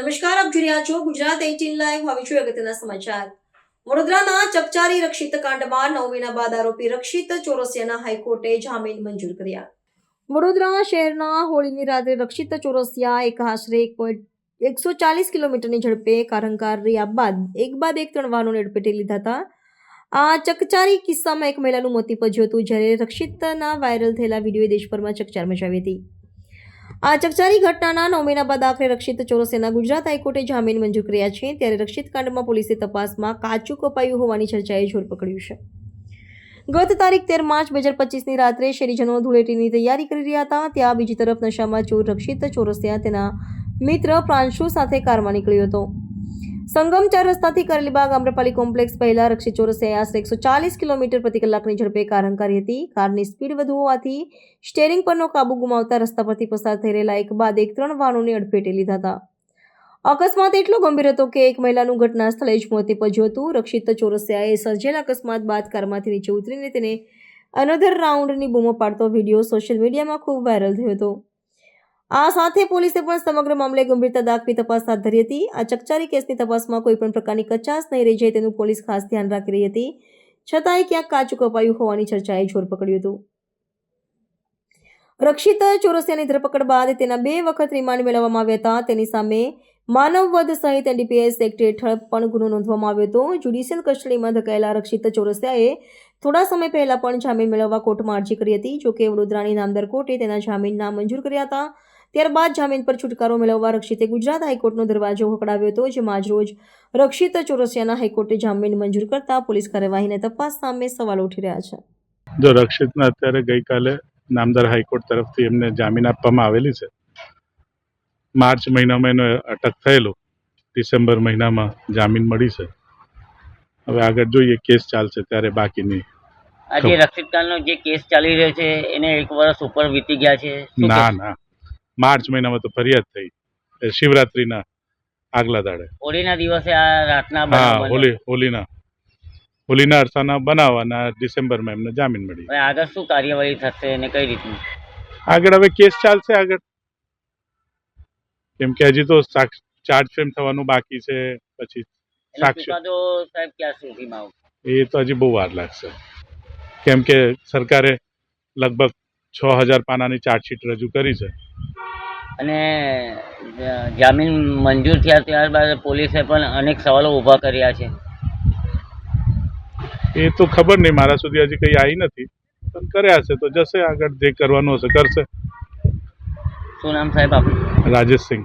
જોઈ રહ્યા છો ગુજરાત એઇટીન લાઈવ. હવે જોઈએ અગત્યના સમાચાર. વડોદરાના ચકચારી રક્ષિત કાંડમાં નવ મહિના બાદ આરોપી રક્ષિત ચોરસિયાના હાઈકોર્ટે જામીન મંજૂર કર્યા. વડોદરા શહેરના હોળીની રાત્રે રક્ષિત ચોરસિયા એક આશરે એક પોઈન્ટ એકસો ચાલીસ કિલોમીટરની ઝડપે કારંકાર રહ્યા બાદ એક બાદ એક ત્રણ વાહનોને અડફેટે લીધા હતા. આ ચકચારી કિસ્સામાં એક મહિલાનું મોતી પજ્યું હતું, જ્યારે રક્ષિતના વાયરલ થયેલા વિડીયોએ દેશભરમાં ચકચાર મચાવી હતી. આ ચકચારી ઘટનાના નવ બાદ આખરે રક્ષિત ચોરસેના ગુજરાત હાઈકોર્ટે જામીન મંજૂર કર્યા છે ત્યારે રક્ષિત કાંડમાં પોલીસે તપાસમાં કાચું કપાયું હોવાની ચર્ચાએ જોર પકડ્યું છે. ગત તારીખ તેર માર્ચ બે હજાર પચીસની રાત્રે શેરીજનો ધૂળેટીની તૈયારી કરી રહ્યા હતા, ત્યાં બીજી તરફ નશામાં ચોર રક્ષિત ચોરસિયા તેના મિત્ર પ્રાંશુ સાથે કારમાં નીકળ્યો હતો. સંગમ ચાર રસ્તાથી કરેલીબાગ આમ્રપાલી કોમ્પ્લેક્સ પહેલા રક્ષિત ચોરસે આશરે એકસો ચાલીસ કિલોમીટર પ્રતિ કલાકની ઝડપે કાર હંકારી હતી. કારની સ્પીડ વધુ હોવાથી સ્ટેરિંગ પરનો કાબુ ગુમાવતા રસ્તા પરથી પસાર થઈ રહેલા એક બાદ એક ત્રણ વાહનોને અડફેટે લીધા હતા. અકસ્માત એટલો ગંભીર હતો કે એક મહિલાનું ઘટના સ્થળે જ મોત નીપજ્યું હતું. રક્ષિત ચોરસિયાએ સર્જેલ અકસ્માત બાદ કારમાંથી નીચે ઉતરીને તેને અનધર રાઉન્ડની બૂમો પાડતો વીડિયો સોશિયલ મીડિયામાં ખૂબ વાયરલ થયો હતો. આ સાથે પોલીસે પણ સમગ્ર મામલે ગંભીરતા દાખવી તપાસ હાથ ધરી હતી. આ ચકચારી કેસની તપાસમાં કોઈ પણ પ્રકારની કચાશ નહીં રહી જાય તેનું પોલીસ ખાસ ધ્યાન રાખી રહી હતી. છતાંય ક્યાંક કાચું કપાયું હોવાની ચર્ચાએ જોર પકડ્યું હતું. રક્ષિત ચોરસિયાની ધરપકડ બાદ તેના બે વખત રિમાન્ડ મેળવવામાં આવ્યા હતા. તેની સામે માનવવધ સહિત એનડીપીએસ એક્ટ હેઠળ પણ ગુનો નોંધવામાં આવ્યો હતો. જ્યુડિશિયલ કસ્ટડીમાં ધકેલા રક્ષિત ચોરસિયાએ થોડા સમય પહેલા પણ જામીન મેળવવા કોર્ટમાં અરજી કરી હતી, જોકે વડોદરાની નામદાર કોર્ટે તેના જામીન નામંજૂર કર્યા હતા. ત્યારબાદ જામીન પર છુટકારો મેળવવા રક્ષિતે ગુજરાત હાઈકોર્ટનો દરવાજો ખકડાવ્યો હતો જેમાં આજરોજ રક્ષિત ચોરસિયાના હાઈકોર્ટે જામીન મંજૂર કરતા પોલીસ કાર્યવાહીને તપાસ સામે સવાલ ઉઠી રહ્યા છે. જો રક્ષિતને અત્યારે ગઈકાલે નામદાર હાઈકોર્ટ તરફથી એમને જામીન આપવામાં આવેલી છે માર્ચ મહિનામાં એનો અટક થયેલો ડિસેમ્બર મહિનામાં જામીન મળી છે. હવે આગળ જોઈએ કેસ ચાલશે ત્યારે બાકીની આજે રક્ષિતકાલનો જે કેસ ચાલી રહ્યો છે એને એક વર્ષ ઉપર વીતી ગયા છે. ના ના. માર્ચ મહિનામાં તો ફરિયાદ થઈ. શિવરાત્રીના આગલા દાડે. હોળીના દિવસે આ રાતના હા હોલી હોલીના હોલીના અરસાના બનાવવાના ડિસેમ્બરમાં એમને જામીન મળી. આગળ શું કાર્યવાહી થશે અને કઈ રીતની? આગળ હવે કેસ ચાલશે આગળ. કેમ કે હજી તો ચાર્જ ફ્રેમ થવાનું બાકી છે પછી સાહેબ એ તો હજી બહુ વાર લાગશે. કેમ કે સરકારે લગભગ છ હજાર પાનાની ચાર્જશીટ રજૂ કરી છે. અને જામીન મંજૂર થયા ત્યારબાદ પોલીસે પણ અનેક સવાલો ઊભા કર્યા છે. એ તો ખબર નહીં મારા સુધી હજી કંઈ આવી નથી. પણ કર્યા હશે તો જશે આગળ જે કરવાનું હશે કરશે. શું નામ સાહેબ આપણું રાજેશ સિંહ.